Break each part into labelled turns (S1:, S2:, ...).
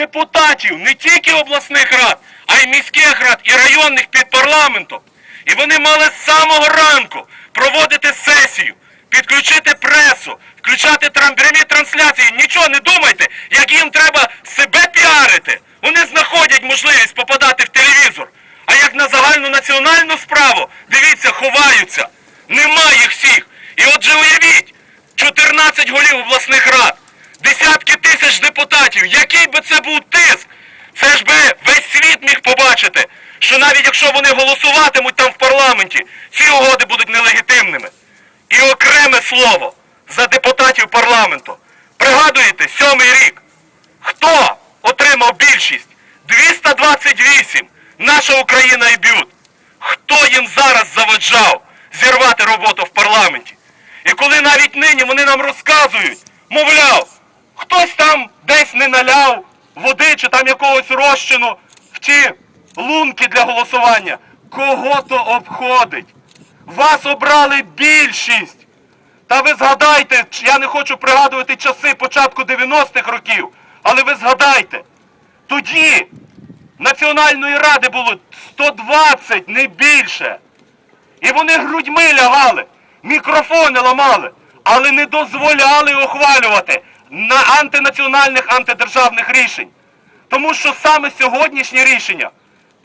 S1: депутатів не тільки обласних рад, а й міських рад і районних під парламентом. І вони мали з самого ранку проводити сесію, підключити пресу, включати прямі трансляції. Нічого не думайте, як їм треба себе піарити. Вони знаходять можливість попадати в телевізор. А як на загальну національну справу, дивіться, ховаються. Нема їх всіх. І отже, уявіть, 14 голів обласних рад, десятки тисяч депутатів. Який би це був тиск? Це ж би весь світ міг побачити, що навіть якщо вони голосуватимуть там в парламенті, ці угоди будуть нелегітимними. І окреме слово за депутатів парламенту. Пригадуєте, сьомий рік. Хто отримав більшість? 228. Наша Україна і б'ют. Хто їм зараз заваджав зірвати роботу в парламенті? І коли навіть нині вони нам розказують, мовляв, хтось там десь не наляв води чи там якогось розчину в ті лунки для голосування, кого то обходить. Вас обрали більшість. Та ви згадайте, я не хочу пригадувати часи початку 90-х років, але ви згадайте, тоді Національної ради було 120, не більше. І вони грудьми лягали, мікрофони ламали, але не дозволяли ухвалювати на антинаціональних, антидержавних рішень. Тому що саме сьогоднішнє рішення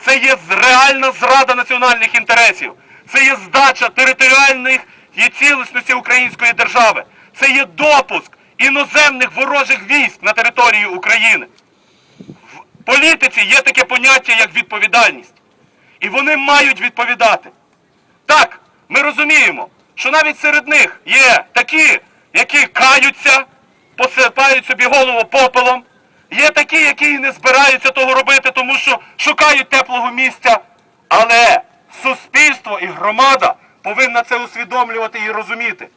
S1: це є реальна зрада національних інтересів, це є здача територіальної і цілісності української держави, це є допуск іноземних ворожих військ на територію України. В політиці є таке поняття, як відповідальність. І вони мають відповідати. Так, ми розуміємо, що навіть серед них є такі, які каються, посипають собі голову попелом. Є такі, які не збираються того робити, тому що шукають теплого місця. Але суспільство і громада повинна це усвідомлювати і розуміти.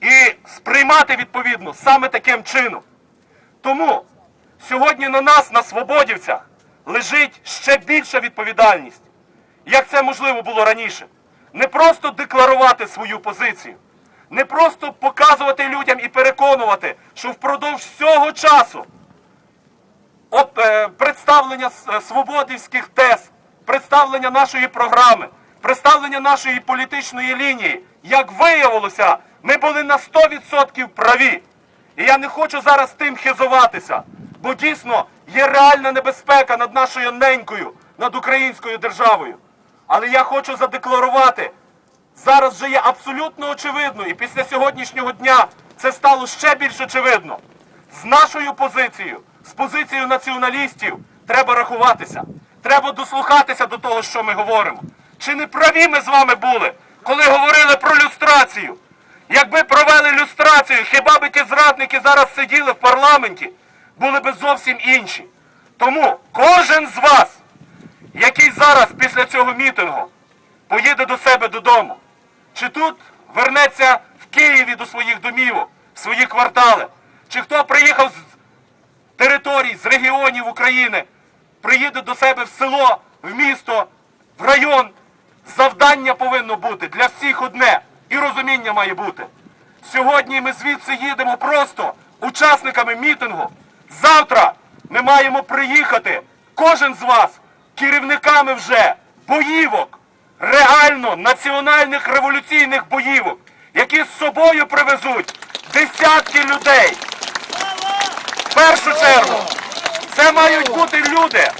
S1: І сприймати відповідно саме таким чином. Тому сьогодні на нас, на свободівцях, лежить ще більша відповідальність як це можливо було раніше. Не просто декларувати свою позицію, не просто показувати людям і переконувати, що впродовж всього часу от, е, представлення е, свободівських тез, представлення нашої програми, представлення нашої політичної лінії, як виявилося, ми були на 100% праві. І я не хочу зараз тим хизуватися, бо дійсно є реальна небезпека над нашою ненькою, над українською державою. Але я хочу задекларувати, зараз вже є абсолютно очевидно, і після сьогоднішнього дня це стало ще більш очевидно. З нашою позицією, з позицією націоналістів, треба рахуватися. Треба дослухатися до того, що ми говоримо. Чи не праві ми з вами були, коли говорили про люстрацію? Якби провели люстрацію, хіба би ті зрадники зараз сиділи в парламенті, були би зовсім інші. Тому кожен з вас, який зараз після цього мітингу поїде до себе додому, чи тут вернеться в Києві до своїх домівок, в свої квартали, чи хто приїхав з територій, з регіонів України, приїде до себе в село, в місто, в район. Завдання повинно бути для всіх одне, і розуміння має бути. Сьогодні ми звідси їдемо просто учасниками мітингу. Завтра ми маємо приїхати, кожен з вас, керівниками вже боївок, реально національних революційних боївок, які з собою привезуть десятки людей. В першу чергу, це мають бути люди,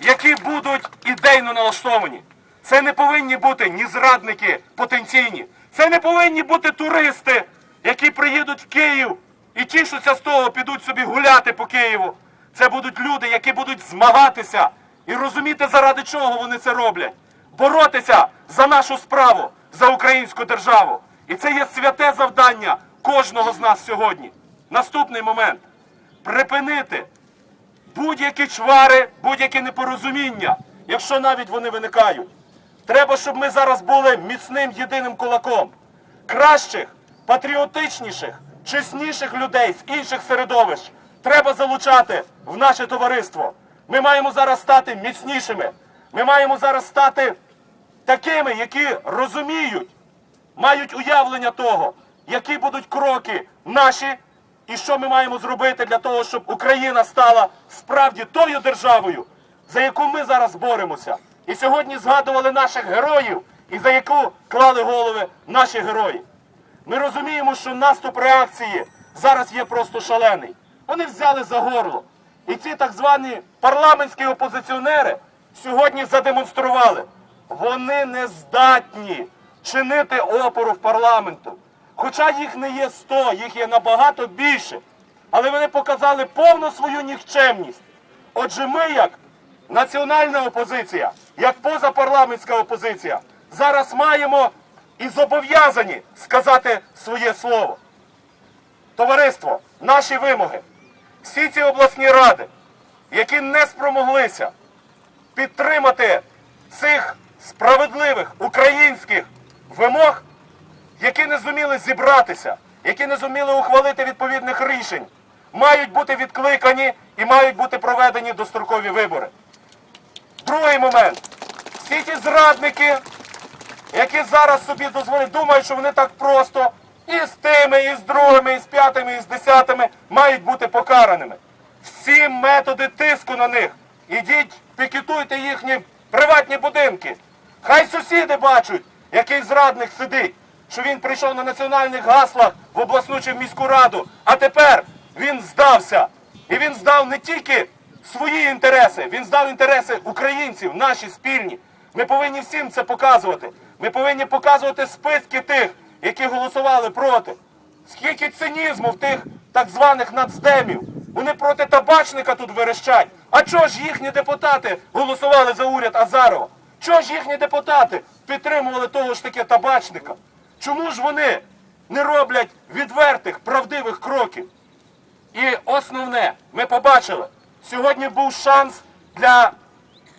S1: які будуть ідейно налаштовані. Це не повинні бути ні зрадники потенційні. Це не повинні бути туристи, які приїдуть в Київ і тішуться з того, підуть собі гуляти по Києву. Це будуть люди, які будуть змагатися і розуміти, заради чого вони це роблять. Боротися за нашу справу, за українську державу. І це є святе завдання кожного з нас сьогодні. Наступний момент припинити будь-які чвари, будь-які непорозуміння, якщо навіть вони виникають. Треба, щоб ми зараз були міцним єдиним кулаком. Кращих, патріотичніших, чесніших людей з інших середовищ треба залучати в наше товариство. Ми маємо зараз стати міцнішими. Ми маємо зараз стати такими, які розуміють, мають уявлення того, які будуть кроки наші і що ми маємо зробити для того, щоб Україна стала справді тою державою, за яку ми зараз боремося. І сьогодні згадували наших героїв, і за яку клали голови наші герої. Ми розуміємо, що наступ реакції зараз є просто шалений. Вони взяли за горло. І ці так звані парламентські опозиціонери сьогодні задемонстрували. Вони не здатні чинити опору в парламенту. Хоча їх не є 100, їх є набагато більше. Але вони показали повну свою нікчемність. Отже, ми, як національна опозиція, як позапарламентська опозиція, зараз маємо і зобов'язані сказати своє слово. Товариство, наші вимоги, всі ці обласні ради, які не спромоглися підтримати цих справедливих українських вимог, які не зуміли зібратися, які не зуміли ухвалити відповідних рішень, мають бути відкликані і мають бути проведені дострокові вибори. Другий момент. Всі ті зрадники, які зараз собі дозволять, думають, що вони так просто і з тими, і з другими, і з п'ятими, і з десятими мають бути покараними. Всі методи тиску на них. Ідіть, пікетуйте їхні приватні будинки. Хай сусіди бачать, який зрадник сидить, що він прийшов на національних гаслах в обласну чи в міську раду, а тепер він здався. І він здав не тільки свої інтереси, він здав інтереси українців, наші спільні. Ми повинні всім це показувати. Ми повинні показувати списки тих, які голосували проти. Скільки цинізму в тих так званих нацдемів. Вони проти табачника тут верещать. А чого ж їхні депутати голосували за уряд Азарова? Чого ж їхні депутати підтримували того ж таки табачника? Чому ж вони не роблять відвертих, правдивих кроків? І основне, ми побачили, сьогодні був шанс для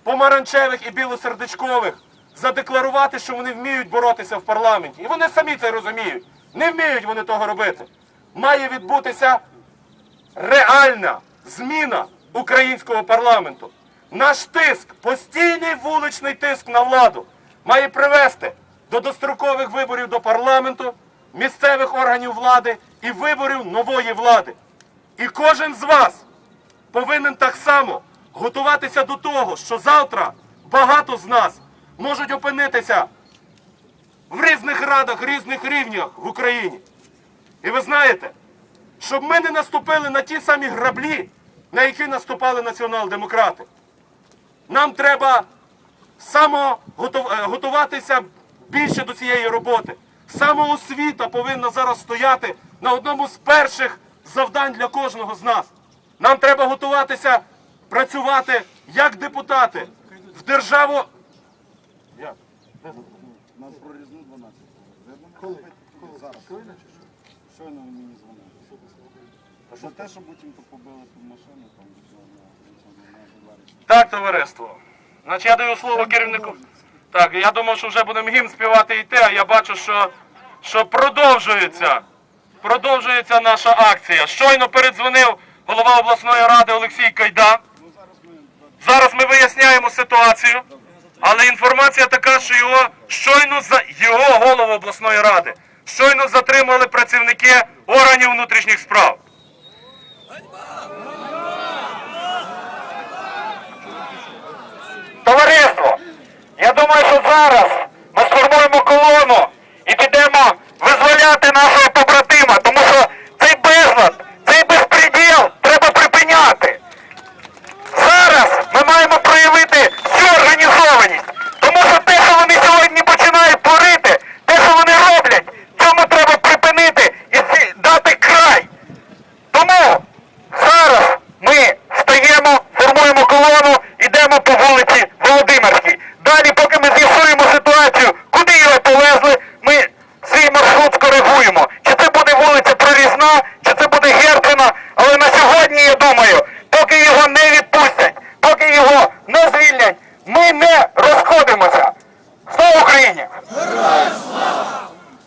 S1: помаранчевих і білосердечкових задекларувати, що вони вміють боротися в парламенті. І вони самі це розуміють. Не вміють вони того робити. Має відбутися реальна зміна українського парламенту. Наш тиск, постійний вуличний тиск на владу, має привести до дострокових виборів до парламенту, місцевих органів влади і виборів нової влади. І кожен з вас повинен так само готуватися до того, що завтра багато з нас можуть опинитися в різних радах, різних рівнях в Україні. І ви знаєте, щоб ми не наступили на ті самі граблі, на які наступали націонал-демократи. Нам треба самоготуватися більше до цієї роботи. Самоосвіта повинна зараз стояти на одному з перших завдань для кожного з нас. Нам треба готуватися працювати як депутати в державу. Як?
S2: На прорізну 12. Коли? Зараз. Щойно ви мені дзвонили. За те, що потім побили ту машину, там
S1: Так, товариство. Значить, я даю слово керівнику. Так, я думав, що вже будемо гімн співати йти, а я бачу, що, що продовжується. Продовжується наша акція. Щойно передзвонив голова обласної ради Олексій Кайда. Зараз ми виясняємо ситуацію, але інформація така, що його щойно за його голову обласної ради щойно затримали працівники органів внутрішніх справ. Товариство, я думаю, зараз